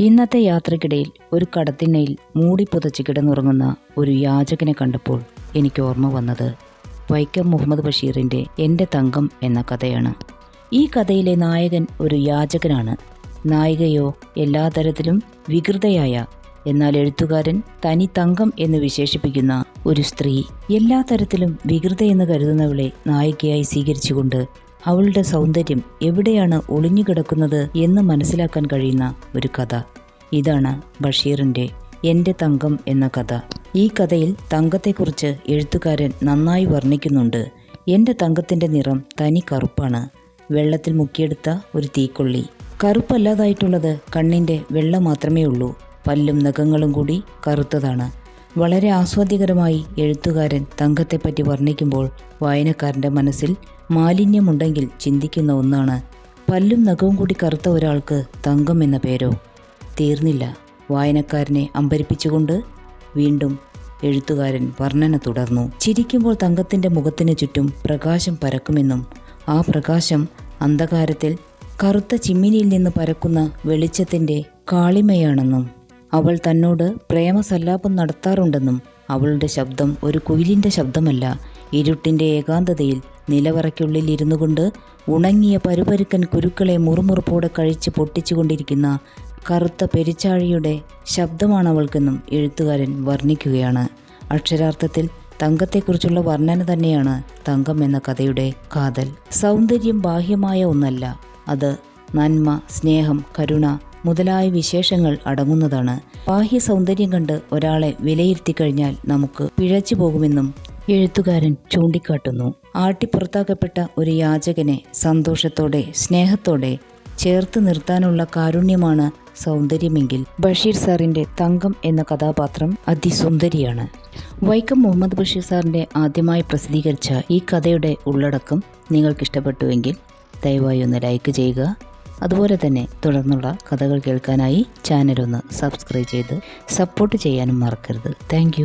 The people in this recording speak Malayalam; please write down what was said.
ഇന്നത്തെ യാത്രക്കിടയിൽ ഒരു കടത്തിണ്ണയിൽ മൂടി പുതച്ച് കിടന്നുറങ്ങുന്ന ഒരു യാചകനെ കണ്ടപ്പോൾ എനിക്ക് ഓർമ്മ വന്നത് വൈക്കം മുഹമ്മദ് ബഷീറിന്റെ എന്റെ തങ്കം എന്ന കഥയാണ്. ഈ കഥയിലെ നായകൻ ഒരു യാചകനാണ്. നായികയോ എല്ലാ തരത്തിലും വികൃതയായ എന്നാൽ എഴുത്തുകാരൻ തനി തങ്കം എന്ന് വിശേഷിപ്പിക്കുന്ന ഒരു സ്ത്രീ എല്ലാ തരത്തിലും വികൃതയെന്ന് കരുതുന്നവളെ നായികയായി സ്വീകരിച്ചുകൊണ്ട് അവളുടെ സൗന്ദര്യം എവിടെയാണ് ഒളിഞ്ഞുകിടക്കുന്നത് എന്ന് മനസ്സിലാക്കാൻ കഴിയുന്ന ഒരു കഥ. ഇതാണ് ബഷീറിന്റെ എന്റെ തങ്കം എന്ന കഥ. ഈ കഥയിൽ തങ്കത്തെക്കുറിച്ച് എഴുത്തുകാരൻ നന്നായി വർണിക്കുന്നുണ്ട്. എന്റെ തങ്കത്തിന്റെ നിറം തനി കറുപ്പാണ്. വെള്ളത്തിൽ മുക്കിയെടുത്ത ഒരു തീക്കൊള്ളി. കറുപ്പല്ലാതായിട്ടുള്ളത് കണ്ണിന്റെ വെള്ള മാത്രമേ ഉള്ളൂ പല്ലും നഖങ്ങളും കൂടി കറുത്തതാണ്. വളരെ ആസ്വാദ്യകരമായി എഴുത്തുകാരൻ തങ്കത്തെപ്പറ്റി വർണിക്കുമ്പോൾ വായനക്കാരന്റെ മനസ്സിൽ മാലിന്യമുണ്ടെങ്കിൽ ചിന്തിക്കുന്ന ഒന്നാണ് പല്ലും നഖവും കൂടി കറുത്ത ഒരാൾക്ക് തങ്കം എന്ന പേരോ. തീർന്നില്ല. വായനക്കാരനെ അമ്പരിപ്പിച്ചുകൊണ്ട് വീണ്ടും എഴുത്തുകാരൻ വർണന തുടർന്നു. ചിരിക്കുമ്പോൾ തങ്കത്തിന്റെ മുഖത്തിന് ചുറ്റും പ്രകാശം പരക്കുമെന്നും ആ പ്രകാശം അന്ധകാരത്തിൽ കറുത്ത ചിമ്മിനിയിൽ നിന്ന് പരക്കുന്ന വെളിച്ചത്തിന്റെ കാളിമയാണെന്നും അവൾ തന്നോട് പ്രേമസല്ലാപം നടത്താറുണ്ടെന്നും അവളുടെ ശബ്ദം ഒരു കുയിലിന്റെ ശബ്ദമല്ല. ഇരുട്ടിന്റെ ഏകാന്തതയിൽ നിലവറയ്ക്കുള്ളിൽ ഇരുന്നു കൊണ്ട് ഉണങ്ങിയ പരുപരുക്കൻ കുരുക്കളെ മുറുമുറുപ്പോടെ കഴിച്ച് പൊട്ടിച്ചുകൊണ്ടിരിക്കുന്ന കറുത്ത പെരിച്ചാഴിയുടെ ശബ്ദമാണ് അവൾക്കെന്നും എഴുത്തുകാരൻ വർണിക്കുകയാണ്. അക്ഷരാർത്ഥത്തിൽ തങ്കത്തെക്കുറിച്ചുള്ള വർണന തന്നെയാണ് തങ്കം എന്ന കഥയുടെ കാതൽ. സൗന്ദര്യം ബാഹ്യമായ ഒന്നല്ല. അത് നന്മ സ്നേഹം കരുണ മുതലായ വിശേഷങ്ങൾ അടങ്ങുന്നതാണ്. ബാഹ്യ സൗന്ദര്യം കണ്ട് ഒരാളെ വിലയിരുത്തി കഴിഞ്ഞാൽ നമുക്ക് പിഴച്ചു പോകുമെന്നും എഴുത്തുകാരൻ ചൂണ്ടിക്കാട്ടുന്നു. ആട്ടിപ്പുറത്താക്കപ്പെട്ട ഒരു യാചകനെ സന്തോഷത്തോടെ സ്നേഹത്തോടെ ചേർത്ത് നിർത്താനുള്ള കാരുണ്യമാണ് സൗന്ദര്യമെങ്കിൽ ബഷീർ സാറിന്റെ തങ്കം എന്ന കഥാപാത്രം അതിസുന്ദരിയാണ്. വൈക്കം മുഹമ്മദ് ബഷീർ സാറിന്റെ ആദ്യമായി പ്രസിദ്ധീകരിച്ച ഈ കഥയുടെ ഉള്ളടക്കം നിങ്ങൾക്കിഷ്ടപ്പെട്ടുവെങ്കിൽ ദയവായി ഒന്ന് ലൈക്ക് ചെയ്യുക അതുപോലെ തന്നെ തുടർന്നുള്ള കഥകൾ കേൾക്കാനായി ചാനൽ ഒന്ന് സബ്സ്ക്രൈബ് ചെയ്ത് സപ്പോർട്ട് ചെയ്യാനും മറക്കരുത്. താങ്ക്